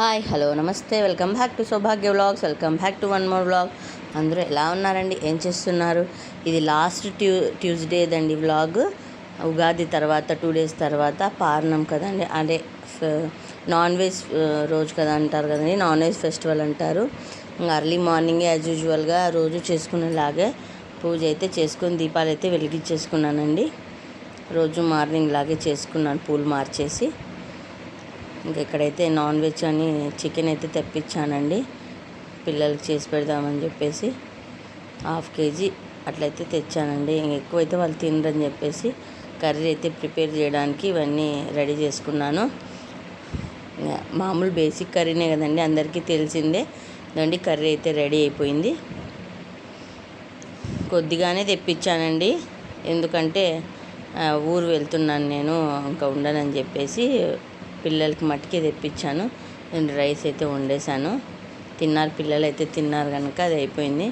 Hi hello నమస్తే. Welcome back to Saubhagya vlogs. Welcome back to one more vlog. అందరూ ఎలా ఉన్నారండి? ఏం చేస్తున్నారు? ఇది లాస్ట్ ట్యూ ట్యూస్డేదండి వ్లాగ్. ఉగాది తర్వాత టూ డేస్ తర్వాత పారణం కదండి. అదే నాన్ వెజ్ రోజు కదా అంటారు కదండి. నాన్ వెజ్ ఫెస్టివల్ అంటారు. ఇంకా అర్లీ మార్నింగ్ యాజ్ యూజువల్గా రోజు చేసుకునేలాగే పూజ అయితే చేసుకుని దీపాలు అయితే వెలిగించేసుకున్నానండి. రోజు మార్నింగ్ లాగే చేసుకున్నాను పూలు మార్చేసి. ఇంకా ఇక్కడైతే నాన్ వెజ్ అని చికెన్ అయితే తెప్పించానండి. పిల్లలకి చేసి పెడదామని చెప్పేసి హాఫ్ కేజీ అట్లయితే తెచ్చానండి. ఇంక ఎక్కువైతే వాళ్ళు తినరని చెప్పేసి కర్రీ అయితే ప్రిపేర్ చేయడానికి ఇవన్నీ రెడీ చేసుకున్నాను. మామూలు బేసిక్ కర్రీనే కదండి అందరికీ తెలిసిందే. దాండి కర్రీ అయితే రెడీ అయిపోయింది. కొద్దిగానే తెప్పించానండి. ఎందుకంటే ఊరు వెళ్తున్నాను నేను ఇంకా ఉండనని చెప్పేసి పిల్లలకి మట్టికి తెప్పించాను. నేను రైస్ అయితే వండేసాను తిన్నారు పిల్లలు అయితే తిన్నారు కనుక అది అయిపోయింది.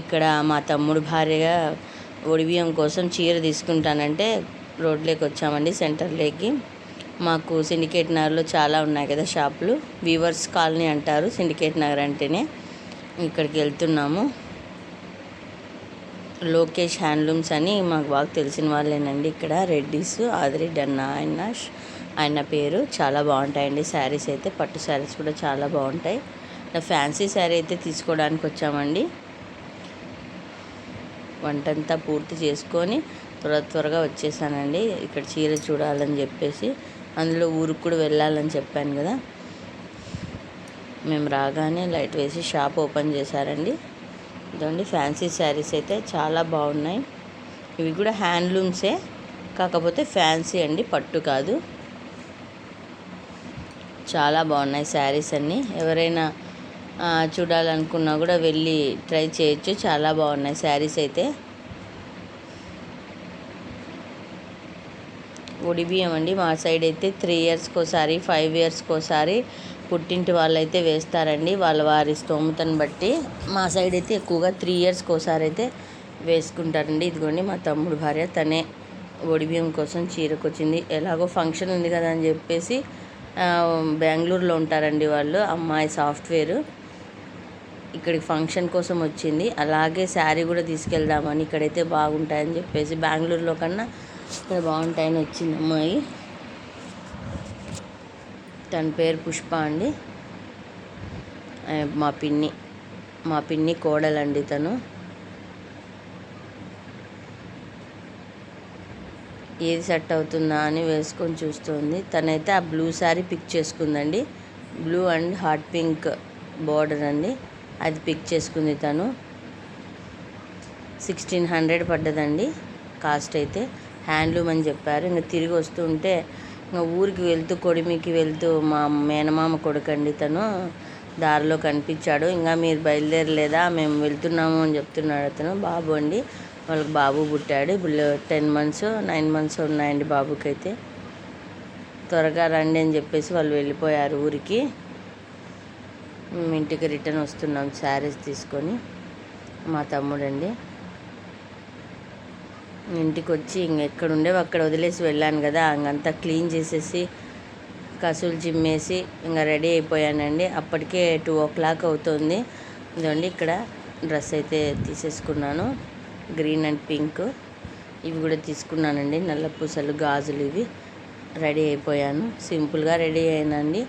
ఇక్కడ మా తమ్ముడు భార్యగా ఒడిబియ్యం కోసం చీర తీసుకుంటానంటే రోడ్లోకి వచ్చామండి సెంటర్లోకి. మాకు సిండికేట్ నగర్లో చాలా ఉన్నాయి కదా షాపులు. వీవర్స్ కాలనీ అంటారు సిండికేట్ నగర్ అంటేనే ఇక్కడికి వెళ్తున్నాము. లోకేష్ హ్యాండ్లూమ్స్ అని మాకు బాగా తెలిసిన వాళ్ళేనండి ఇక్కడ. రెడ్డిస్ ఆదిరెడ్డి అన్న ఆయన ఆయన పేరు చాలా బాగుంటాయండి. శారీస్ అయితే పట్టు శారీస్ కూడా చాలా బాగుంటాయి. ఫ్యాన్సీ శారీ అయితే తీసుకోవడానికి వచ్చామండి. వంటంతా పూర్తి చేసుకొని త్వర త్వరగా వచ్చేసానండి. ఇక్కడ చీర చూడాలని చెప్పేసి అందులో ఊరికి కూడా వెళ్ళాలని చెప్పాను కదా. మేము రాగానే లైట్ వేసి షాప్ ఓపెన్ చేశారండి. ఇదండి ఫ్యాన్సీ శారీస్ అయితే చాలా బాగున్నాయి. ఇవి కూడా హ్యాండ్లూమ్సే కాకపోతే ఫ్యాన్సీ అండి పట్టు కాదు. చాలా బాగున్నాయి శారీస్ అన్నీ. ఎవరైనా చూడాలనుకున్నా కూడా వెళ్ళి ట్రై చేయొచ్చు. చాలా బాగున్నాయి శారీస్ అయితే. ఒడిబియ్యం అండి మా సైడ్ అయితే త్రీ ఇయర్స్కి ఒకసారి ఫైవ్ ఇయర్స్కి ఒకసారి పుట్టింటి వాళ్ళైతే వేస్తారండి. వాళ్ళ వారి స్తోమతను బట్టి మా సైడ్ అయితే ఎక్కువగా త్రీ ఇయర్స్కి ఒకసారి అయితే వేసుకుంటారండి. ఇదిగోండి మా తమ్ముడు భార్య తనే ఒడిబియ్యం కోసం చీరకు వచ్చింది ఎలాగో ఫంక్షన్ ఉంది కదా అని చెప్పేసి బెంగళూరులో ఉంటారండి వాళ్ళు. అమ్మాయి సాఫ్ట్వేర్ ఇక్కడికి ఫంక్షన్ కోసం వచ్చింది. అలాగే శారీ కూడా తీసుకెళ్దామని ఇక్కడైతే బాగుంటాయని చెప్పేసి బెంగళూరులో కన్నా ఇక్కడ బాగుంటాయని వచ్చింది అమ్మాయి. తన పేరు పుష్ప అండి. మా పిన్ని మా పిన్ని కోడలండి తను. ఏది సెట్ అవుతుందా అని వేసుకొని చూస్తుంది. తనైతే ఆ blue sari pick చేసుకుందండి. Blue and hot pink border అండి. అది పిక్ చేసుకుంది తను. సిక్స్టీన్ హండ్రెడ్ పడ్డదండి కాస్ట్ అయితే. హ్యాండ్లూమ్ అని చెప్పారు. ఇంకా తిరిగి వస్తుంటే ఇంకా ఊరికి వెళ్తూ కొడిమికి వెళ్తూ మా మేనమామ కొడుకండి తను దారిలో కనిపించాడు. ఇంకా మీరు బయలుదేరలేదా? మేము వెళ్తున్నాము అని చెప్తున్నాడు అతను బాబు అండి. వాళ్ళకి బాబు పుట్టాడు. ఇప్పుడు టెన్ మంత్స్ నైన్ మంత్స్ ఉన్నాయండి బాబుకైతే. త్వరగా రండి అని చెప్పేసి వాళ్ళు వెళ్ళిపోయారు ఊరికి. మేము ఇంటికి రిటర్న్ వస్తున్నాం శారీస్ తీసుకొని. మా తమ్ముడండి. ఇంటికి వచ్చి ఇంకెక్కడ ఉండేవి అక్కడ వదిలేసి వెళ్ళాను కదా. ఇంకంతా క్లీన్ చేసేసి కసులు చిమ్మేసి ఇంకా రెడీ అయిపోయానండి. అప్పటికే టూ ఓ క్లాక్ అవుతుంది. ఇదండి ఇక్కడ డ్రెస్ అయితే తీసేసుకున్నాను. గ్రీన్ అండ్ పింక్ ఇవి కూడా తీసుకున్నానండి. నల్ల పూసలు గాజులు ఇవి రెడీ అయిపోయాను. సింపుల్గా రెడీ అయినండి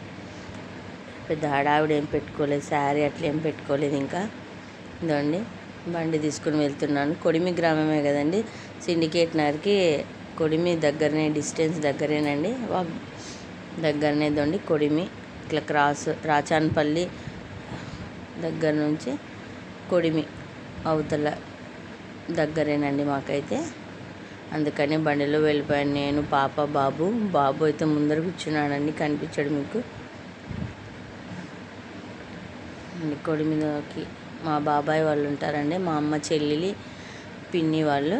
పెద్ద హడావిడి ఏం పెట్టుకోలేదు శారీ అట్లా ఏం పెట్టుకోలేదు ఇంకా. ఇదండి బండి తీసుకుని వెళ్తున్నాను. కొడిమి గ్రామమే కదండి. సిండికేట్ నగర్కి కొడిమి దగ్గరనే డిస్టెన్స్ దగ్గరేనండి. వా- దగ్గరనే దండి కొడిమి. ఇట్లా క్రాస్ రాచాన్పల్లి దగ్గర నుంచి కొడిమి అవతల దగ్గరేనండి మాకైతే. అందుకని బండిలో వెళ్ళిపోయాను నేను పాప బాబు. బాబు అయితే ముందర కూర్చున్నాడండి కనిపించాడు మీకు. కొడి మీదకి మా బాబాయ్ వాళ్ళు ఉంటారండి మా అమ్మ చెల్లెలి పిన్ని వాళ్ళు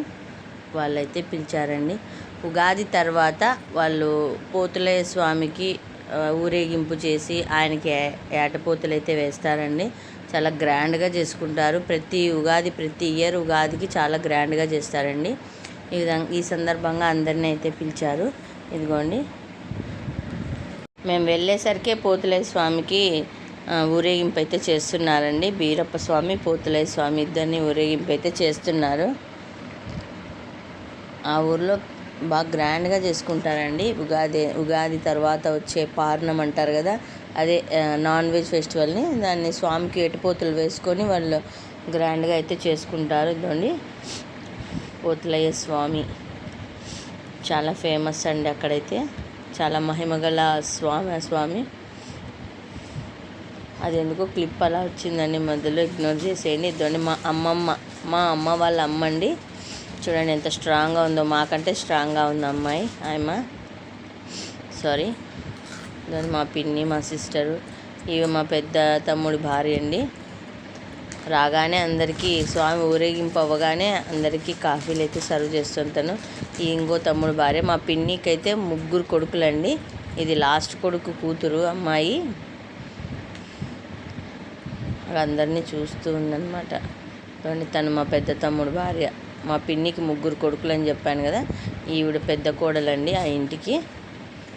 వాళ్ళైతే పిలిచారండి. ఉగాది తర్వాత వాళ్ళు పోతులయ్య స్వామికి ఊరేగింపు చేసి ఆయనకి ఏటపోతులు అయితే వేస్తారండి. చాలా గ్రాండ్గా చేసుకుంటారు. ప్రతి ఉగాది ప్రతి ఇయర్ ఉగాదికి చాలా గ్రాండ్గా చేస్తారండి. ఈ విధంగా ఈ సందర్భంగా అందరినీ అయితే పిలిచారు. ఇదిగోండి. మేము వెళ్ళేసరికి పోతులయ్య స్వామికి ఊరేగింపు అయితే చేస్తున్నారండి. బీరప్ప స్వామి పోతులయ్య స్వామి ఇద్దరిని ఊరేగింపు అయితే చేస్తున్నారు. ఆ ఊర్లో బాగా గ్రాండ్గా చేసుకుంటారండి. ఉగాది ఉగాది తర్వాత వచ్చే పారణం అంటారు కదా అదే నాన్ వెజ్ ఫెస్టివల్ని దాన్ని స్వామికి ఎటుపోతులు వేసుకొని వాళ్ళు గ్రాండ్గా అయితే చేసుకుంటారు. ఇదండి పోతులయ్య స్వామి చాలా ఫేమస్ అండి అక్కడైతే. చాలా మహిమగల స్వామి స్వామి. అది ఎందుకో క్లిప్ అలా వచ్చిందండి మధ్యలో ఇగ్నోర్ చేసేయండి. ఇదండి మా అమ్మమ్మ మా అమ్మ వాళ్ళ అమ్మ అండి చూడండి ఎంత స్ట్రాంగ్గా ఉందో. మాకంటే స్ట్రాంగ్గా ఉంది అమ్మాయి ఆయమ్మ. సారీ దాని మా పిన్ని మా సిస్టరు ఇవి మా పెద్ద తమ్ముడి భార్య అండి. రాగానే అందరికీ స్వామి ఊరేగింపు అవ్వగానే అందరికీ కాఫీలు అయితే సర్వ్ చేస్తుంటాను. ఈ ఇంకో తమ్ముడు భార్య మా పిన్నికి అయితే ముగ్గురు కొడుకులండి. ఇది లాస్ట్ కొడుకు కూతురు అమ్మాయి. అందరినీ చూస్తూ ఉందన్నమాట. చూడండి తను మా పెద్ద తమ్ముడు భార్య. మా పిన్నికి ముగ్గురు కొడుకులు అని చెప్పాను కదా ఈవిడ పెద్ద కోడలండి ఆ ఇంటికి.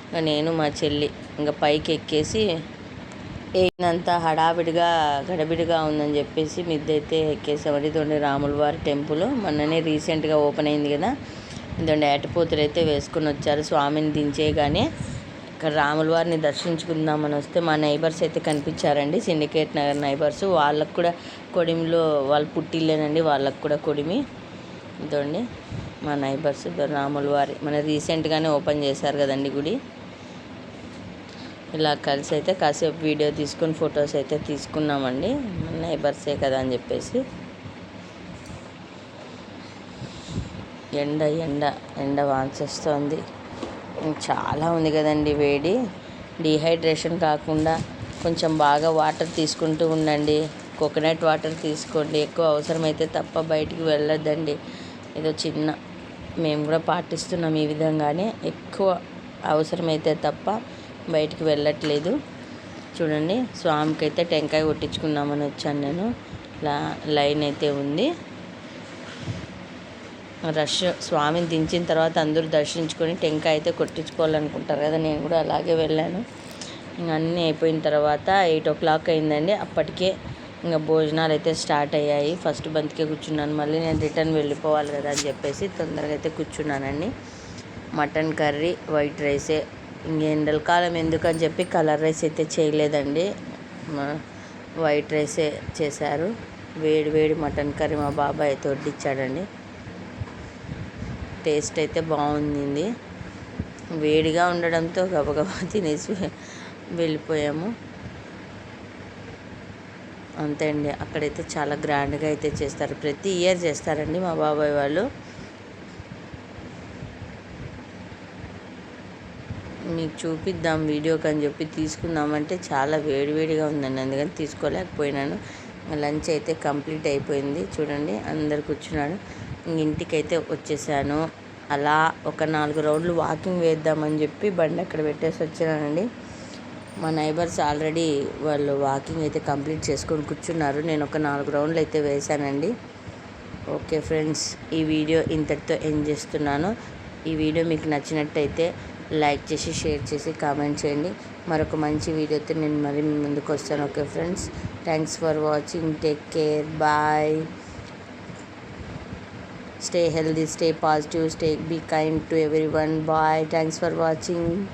ఇంకా నేను మా చెల్లి ఇంకా పైకి ఎక్కేసి ఏనంత హడావిడిగా గడబిడిగా ఉందని చెప్పేసి మిద్దైతే ఎక్కేసామండి ఇదండి రాముల వారి టెంపుల్. మొన్ననే రీసెంట్గా ఓపెన్ అయింది కదా. ఇదండి ఏటపోతులు అయితే వేసుకొని వచ్చారు. స్వామిని దించేయగానే ఇక్కడ రాముల వారిని దర్శించుకుందామని వస్తే మా నైబర్స్ అయితే కనిపించారండి. Syndicate Nagar neighbours. వాళ్ళకు కూడా కొడిమిలో వాళ్ళు పుట్టిల్లేనండి. వాళ్ళకు కూడా కొడిమి. ఇదండి మా నైబర్స్ రాములవారి రాముల వారి. మన రీసెంట్గానే ఓపెన్ చేశారు కదండి గుడి. ఇలా కలిసి అయితే కాసేపు వీడియో తీసుకొని ఫొటోస్ అయితే తీసుకున్నామండి. మన నైబర్సే కదా అని చెప్పేసి. ఎండ ఎండ ఎండ వాంచేస్తోంది. చాలా ఉంది కదండి వేడి. డీహైడ్రేషన్ కాకుండా కొంచెం బాగా వాటర్ తీసుకుంటూ ఉండండి. కోకోనట్ వాటర్ తీసుకోండి. ఎక్కువ అవసరమైతే తప్ప బయటికి వెళ్ళొద్దండి. ఏదో చిన్న మేము కూడా పాటిస్తున్నాం ఈ విధంగానే. ఎక్కువ అవసరమైతే తప్ప బయటికి వెళ్ళట్లేదు. చూడండి స్వామికి అయితే టెంకాయ కొట్టించుకుందామని వచ్చాను నేను. లా లైన్ అయితే ఉంది. రష్ స్వామిని దించిన తర్వాత అందరూ దర్శించుకొని టెంకాయ అయితే కొట్టించుకోవాలనుకుంటారు కదా నేను కూడా అలాగే వెళ్ళాను. ఇంకా అన్నీ అయిపోయిన తర్వాత ఎయిట్ ఓ క్లాక్ అయిందండి. అప్పటికే ఇంకా భోజనాలు అయితే స్టార్ట్ అయ్యాయి. ఫస్ట్ బంతికే కూర్చున్నాను. మళ్ళీ నేను రిటర్న్ వెళ్ళిపోవాలి కదా అని చెప్పేసి తొందరగా అయితే కూర్చున్నానండి. మటన్ కర్రీ వైట్ రైసే. ఇంక ఎండల కాలం ఎందుకని చెప్పి కలర్ రైస్ అయితే చేయలేదండి. వైట్ రైసే చేశారు. వేడి వేడి మటన్ కర్రీ మా బాబాయ్ అయితే వడ్డిచ్చాడండి. టేస్ట్ అయితే బాగుంది. వేడిగా ఉండడంతో గబగబా తినేసి వెళ్ళిపోయాము. అంతే అండి. అక్కడైతే చాలా గ్రాండ్గా అయితే చేస్తారు. ప్రతి ఇయర్ చేస్తారండి మా బాబాయ్ వాళ్ళు. మీకు చూపిద్దాం వీడియోకి అని చెప్పి తీసుకుందామంటే చాలా వేడివేడిగా ఉందండి. అందుకని తీసుకోలేకపోయినాను. లంచ్ అయితే కంప్లీట్ అయిపోయింది. చూడండి అందరు కూర్చున్నాడు ఇంటికైతే వచ్చేసాను. అలా ఒక నాలుగు రౌండ్లు వాకింగ్ వేద్దామని చెప్పి బండి అక్కడ పెట్టేసి వచ్చానండి మా నైబర్స్ ఆల్రెడీ వాళ్ళు వాకింగ్ అయితే కంప్లీట్ చేసుకొని కూర్చున్నారు. నేను ఒక నాలుగు రౌండ్లు అయితే వేశానండి ఓకే ఫ్రెండ్స్ ఈ వీడియో ఇంతటితో ఎండ్ చేస్తున్నాను. ఈ వీడియో మీకు నచ్చినట్టయితే లైక్ చేసి షేర్ చేసి కామెంట్ చేయండి. మరొక మంచి వీడియోతో నేను మరీ ముందుకు వస్తాను. Okay friends thanks for watching. Take care. Bye. stay healthy stay positive stay be kind to everyone. Bye. Thanks for watching.